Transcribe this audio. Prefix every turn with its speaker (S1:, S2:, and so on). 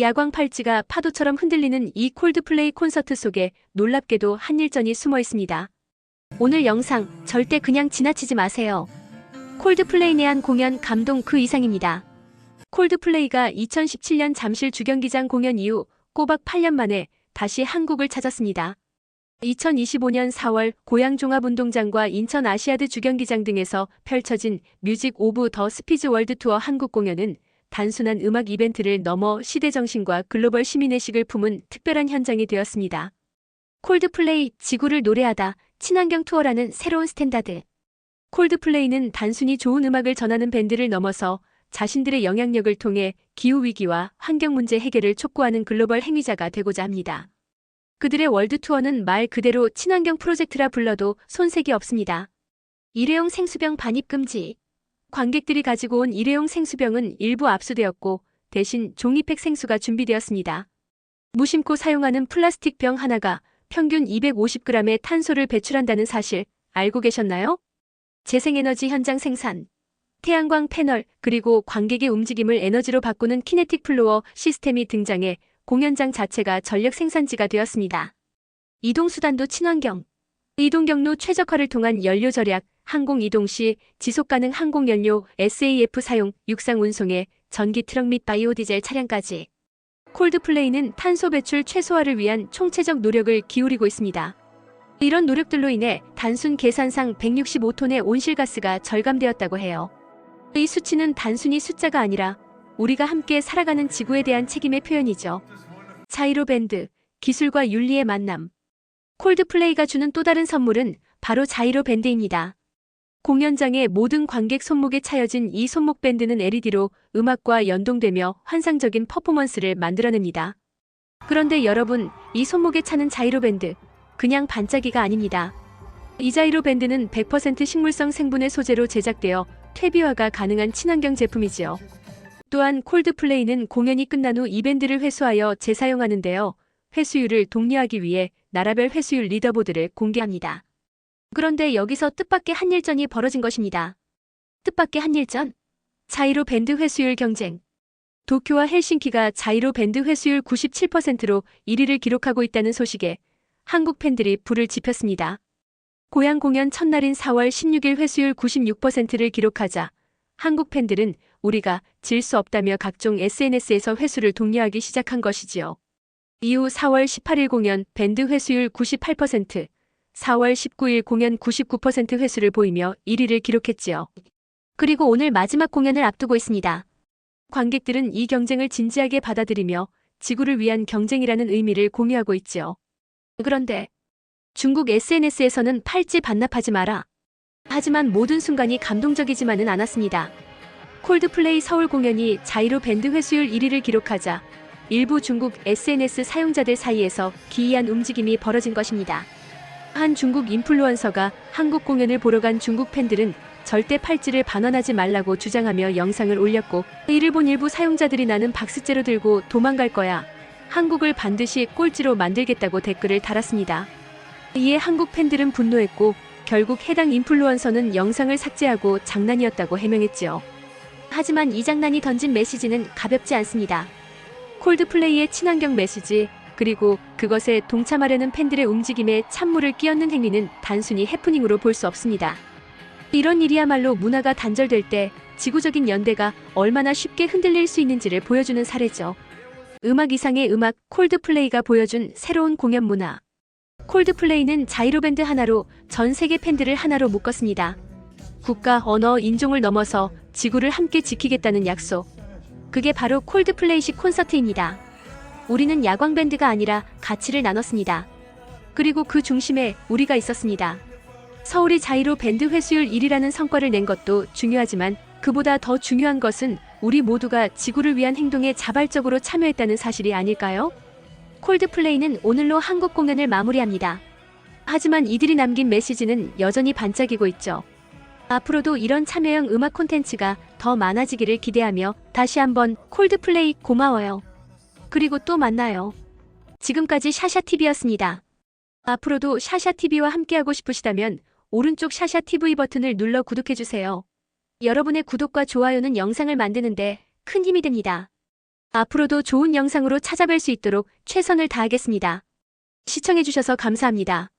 S1: 야광 팔찌가 파도처럼 흔들리는 이 콜드플레이 콘서트 속에 놀랍게도 한 일전이 숨어 있습니다. 오늘 영상 절대 그냥 지나치지 마세요. 콜드플레이 내한 공연 감동 그 이상입니다. 콜드플레이가 2017년 잠실 주경기장 공연 이후 꼬박 8년 만에 다시 한국을 찾았습니다. 2025년 4월 고양 종합운동장과 인천 아시아드 주경기장 등에서 펼쳐진 뮤직 오브 더 스피즈 월드 투어 한국 공연은 단순한 음악 이벤트를 넘어 시대 정신과 글로벌 시민의식을 품은 특별한 현장이 되었습니다. 콜드플레이 지구를 노래하다 친환경 투어라는 새로운 스탠다드. 콜드플레이는 단순히 좋은 음악을 전하는 밴드를 넘어서 자신들의 영향력을 통해 기후위기와 환경 문제 해결을 촉구하는 글로벌 행위자가 되고자 합니다. 그들의 월드 투어는 말 그대로 친환경 프로젝트라 불러도 손색이 없습니다. 일회용 생수병 반입 금지. 관객들이 가지고 온 일회용 생수병은 일부 압수되었고 대신 종이팩 생수가 준비되었습니다. 무심코 사용하는 플라스틱 병 하나가 평균 250g의 탄소를 배출한다는 사실 알고 계셨나요? 재생에너지 현장 생산, 태양광 패널, 그리고 관객의 움직임을 에너지로 바꾸는 키네틱 플로어 시스템이 등장해 공연장 자체가 전력 생산지가 되었습니다. 이동수단도 친환경, 이동 경로 최적화를 통한 연료 절약, 항공 이동 시 지속 가능 항공 연료 SAF 사용, 육상 운송에 전기 트럭 및 바이오디젤 차량까지. 콜드플레이는 탄소 배출 최소화를 위한 총체적 노력을 기울이고 있습니다. 이런 노력들로 인해 단순 계산상 165톤의 온실가스가 절감되었다고 해요. 이 수치는 단순히 숫자가 아니라 우리가 함께 살아가는 지구에 대한 책임의 표현이죠. 자이로 밴드, 기술과 윤리의 만남. 콜드플레이가 주는 또 다른 선물은 바로 자이로 밴드입니다. 공연장의 모든 관객 손목에 차여진 이 손목 밴드는 LED로 음악과 연동되며 환상적인 퍼포먼스를 만들어냅니다. 그런데 여러분, 이 손목에 차는 자이로 밴드, 그냥 반짝이가 아닙니다. 이 자이로 밴드는 100% 식물성 생분의 소재로 제작되어 퇴비화가 가능한 친환경 제품이지요. 또한 콜드플레이는 공연이 끝난 후 이 밴드를 회수하여 재사용하는데요. 회수율을 독려하기 위해 나라별 회수율 리더보드를 공개합니다. 그런데 여기서 뜻밖의 한일전이 벌어진 것입니다. 뜻밖의 한일전? 자이로 밴드 회수율 경쟁. 도쿄와 헬싱키가 자이로 밴드 회수율 97%로 1위를 기록하고 있다는 소식에 한국 팬들이 불을 지폈습니다. 고향 공연 첫날인 4월 16일 회수율 96%를 기록하자 한국 팬들은 우리가 질 수 없다며 각종 SNS에서 회수를 독려하기 시작한 것이지요. 이후 4월 18일 공연 밴드 회수율 98%, 4월 19일 공연 99% 회수를 보이며 1위를 기록했지요. 그리고 오늘 마지막 공연을 앞두고 있습니다. 관객들은 이 경쟁을 진지하게 받아들이며 지구를 위한 경쟁이라는 의미를 공유하고 있지요. 그런데 중국 SNS에서는 팔찌 반납하지 마라. 하지만 모든 순간이 감동적이지만은 않았습니다. 콜드플레이 서울 공연이 자이로 밴드 회수율 1위를 기록하자 일부 중국 SNS 사용자들 사이에서 기이한 움직임이 벌어진 것입니다. 한 중국 인플루언서가 한국 공연을 보러 간 중국 팬들은 절대 팔찌를 반환하지 말라고 주장하며 영상을 올렸고 이를 본 일부 사용자들이 나는 박스째로 들고 도망갈 거야. 한국을 반드시 꼴찌로 만들겠다고 댓글을 달았습니다. 이에 한국 팬들은 분노했고 결국 해당 인플루언서는 영상을 삭제하고 장난이었다고 해명했지요. 하지만 이 장난이 던진 메시지는 가볍지 않습니다. 콜드플레이의 친환경 메시지, 그리고 그것에 동참하려는 팬들의 움직임에 찬물을 끼얹는 행위는 단순히 해프닝으로 볼 수 없습니다. 이런 일이야말로 문화가 단절될 때 지구적인 연대가 얼마나 쉽게 흔들릴 수 있는지를 보여주는 사례죠. 음악 이상의 음악 콜드플레이가 보여준 새로운 공연 문화. 콜드플레이는 자이로밴드 하나로 전 세계 팬들을 하나로 묶었습니다. 국가, 언어, 인종을 넘어서 지구를 함께 지키겠다는 약속. 그게 바로 콜드플레이식 콘서트입니다. 우리는 야광밴드가 아니라 가치를 나눴습니다. 그리고 그 중심에 우리가 있었습니다. 서울이 자이로 밴드 회수율 1위라는 성과를 낸 것도 중요하지만 그보다 더 중요한 것은 우리 모두가 지구를 위한 행동에 자발적으로 참여했다는 사실이 아닐까요? 콜드플레이는 오늘로 한국 공연을 마무리합니다. 하지만 이들이 남긴 메시지는 여전히 반짝이고 있죠. 앞으로도 이런 참여형 음악 콘텐츠가 더 많아지기를 기대하며 다시 한번 콜드플레이 고마워요. 그리고 또 만나요. 지금까지 샤샤TV였습니다. 앞으로도 샤샤TV와 함께하고 싶으시다면 오른쪽 샤샤TV 버튼을 눌러 구독해주세요. 여러분의 구독과 좋아요는 영상을 만드는데 큰 힘이 됩니다. 앞으로도 좋은 영상으로 찾아뵐 수 있도록 최선을 다하겠습니다. 시청해주셔서 감사합니다.